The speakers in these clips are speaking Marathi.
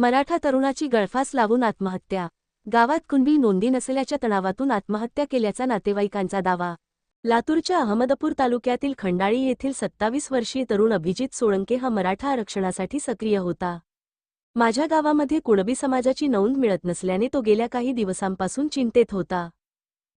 मराठा तरुणाची गळफास लावून आत्महत्या. गावात कुणबी नोंदी नसल्याच्या तणावातून आत्महत्या केल्याचा नातेवाईकांचा दावा. लातूरच्या अहमदपूर तालुक्यातील खंडाळी येथील सत्तावीस वर्षीय तरुण अभिजित सोळंके हा मराठा आरक्षणासाठी सक्रिय होता. माझ्या गावामध्ये कुणबी समाजाची नोंद मिळत नसल्याने तो गेल्या काही दिवसांपासून चिंतेत होता.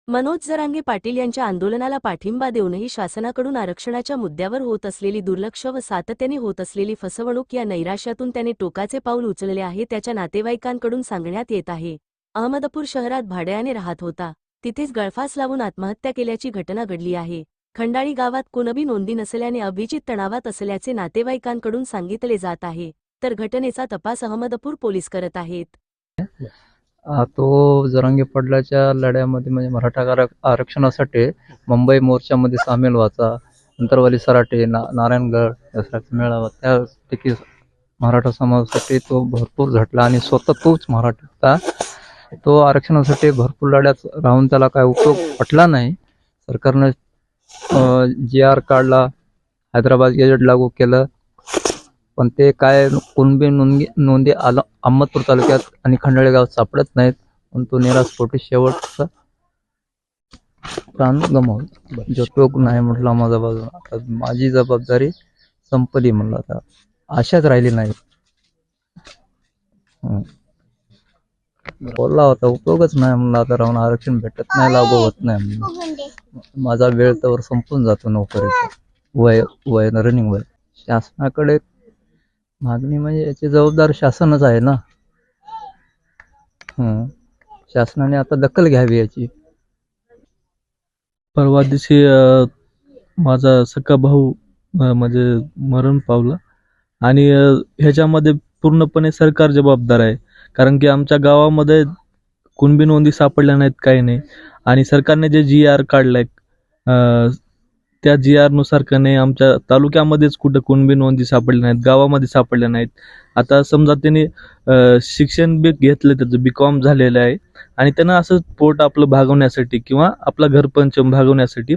मनोज जरांगे पाटील यांच्या आंदोलनाला पाठिंबा देऊनही शासनाकडून आरक्षणाच्या मुद्द्यावर होत असलेली दुर्लक्ष व सातत्याने होत असलेली फसवणूक या नैराश्यातून त्याने टोकाचे पाऊल उचलले आहे त्याच्या नातेवाईकांकडून सांगण्यात येत आहे. अहमदपूर शहरात भाड्याने राहत होता. तिथेच गळफास लावून आत्महत्या केल्याची घटना घडली आहे. खंडाळी गावात कोणबी नोंदी नसल्याने अभिजित तणावात असल्याचे नातेवाईकांकडून सांगितले जात आहे. तर घटनेचा तपास अहमदपूर पोलीस करत आहेत. तो जरांगे पडल्याच्या लढ्यामध्ये म्हणजे मराठा आरक्षणासाठी मुंबई मोर्चामध्ये सामील व्हायचा. अंतरवाली सराटे ना नारायणगड यासारखा मेळावा त्यापैकी मराठा समाजासाठी तो भरपूर झटला आणि स्वतः तोच मराठा होता. तो आरक्षणासाठी भरपूर लढ्यात राहून त्याला काय उपयोग पटला नाही. सरकारनं जी आर काढला हैदराबाद गेजेट लागू केलं. पण ते काय कुणबी नोंदी नोंदी आल अहमदपूर तालुक्यात आणि खंडाळे गावात सापडत नाहीत. पण तो निरास्फोटी शेवटचा प्राण गमावला जो टोक नाही म्हटला माझा बाजू. आता माझी जबाबदारी संपली म्हणलं आता. आशाच राहिली नाही. बोलला होता उपयोगच नाही म्हणलं आता राहून. आरक्षण भेटत नाही लागू होत नाही म्हणलं. माझा वेळ तर संपून जातो नोकरीचा. वय वय रनिंग वय. शासनाकडे मागणी म्हणजे याची जबाबदार शासनच आहे ना? हम्म. शासनाने आता दखल घ्यावी याची. परवा दिवशी माझा सख्खा भाऊ म्हणजे मरण पावला. आणि ह्याच्यामध्ये पूर्णपणे सरकार जबाबदार आहे. कारण की आमच्या गावामध्ये कुणबी नोंदी सापडल्या नाहीत काही नाही. आणि सरकारने जे जी आर काढलंय अ, त्या जी आरनुसार का नाही आमच्या तालुक्यामध्येच कुठं कुणबी नोंदी सापडल्या नाहीत गावामध्ये सापडल्या नाहीत. आता समजा त्यांनी शिक्षण बी घेतलं त्याचं बी कॉम झालेलं आहे. आणि त्यांना असं पोट आपलं भागवण्यासाठी किंवा आपला घरपंचम भागवण्यासाठी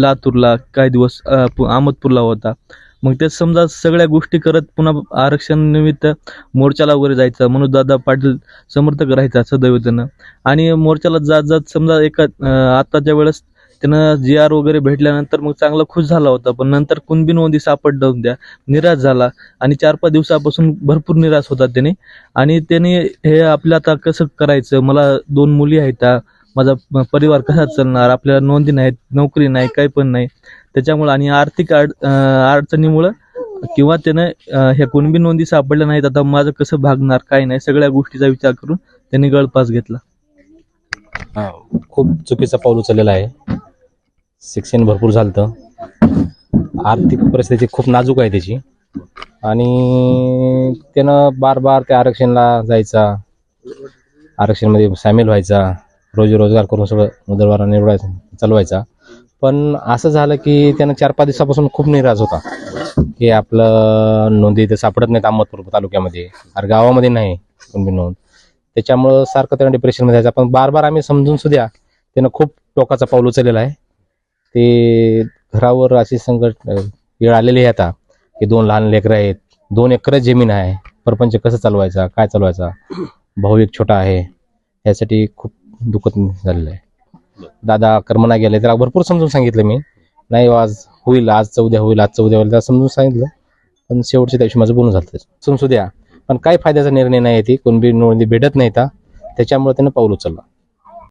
लातूरला काही दिवस अहमदपूरला होता. मग ते समजा सगळ्या गोष्टी करत पुन्हा आरक्षण निमित्त मोर्चाला वगैरे जायचं. म्हणून दादा पाटील समर्थक राहायचा सदैव त्यानं. आणि मोर्चाला जात जात समजा एका आत्ताच्या आताच्या वेळेस त्यानं जी आर वगैरे भेटल्यानंतर मग चांगला खुश झाला होता. पण नंतर कुणबी नोंदी सापड डाऊन द्या निराश झाला. आणि चार पाच दिवसापासून भरपूर निराश होता त्याने. आणि त्याने हे आपलं आता कसं करायचं? मला दोन मुली आहेत. माझा परिवार कसा चालणार? आपल्याला नोंदी नाहीत नोकरी नाही काही पण नाही. त्याच्यामुळं आणि आर्थिक अड अडचणीमुळं किंवा त्यानं ह्या कुणबी नोंदी सापडल्या नाहीत आता माझं कसं भागणार काय नाही सगळ्या गोष्टीचा विचार करून त्यांनी गळपास घेतला. हा, खूप चुकीचा पाऊल उचललेला आहे. शिक्षण भरपूर झालं आर्थिक परिस्थिती खूप नाजूक आहे त्याची. आणि त्यानं बार बार त्या आरक्षणला जायचा आरक्षणमध्ये सामील व्हायचा रोजी रोजगार करून सगळं उदरवारा निवडायचं चालवायचा. पण असं झालं की त्यानं चार पाच दिवसापासून खूप निराश होता. की आपलं नोंदी इथे सापडत नाहीत अहमदपूर तालुक्यामध्ये. अरे गावामध्ये नाही कोणबी नोंद. त्याच्यामुळं सारखं त्यानं डिप्रेशनमध्ये जायचं. पण बार बार आम्ही समजून सुद्धा त्यानं खूप टोकाचा पाऊल उचललेला आहे. ते घरावर अशी संकट वेळ आलेली आहे आता की दोन लहान लेकरं आहेत दोन एकरच जमीन आहे परपंच कसं चालवायचा काय चालवायचा? भाऊ एक छोटा आहे यासाठी खूप दुःखद झालेलं आहे. दादा कर्मना गेले त्याला भरपूर समजून सांगितलं मी. नाही आज होईल आजचं उद्या होईल आजचं उद्या होईल त्याला समजून सांगितलं. पण शेवटच्या दिवशी माझं बोलून झालं समजून द्या. पण काय फायद्याचा निर्णय नाही आहे ती कोणबी नोंदी भेटत नाही त्या त्याच्यामुळे त्यानं पाऊल उचलला.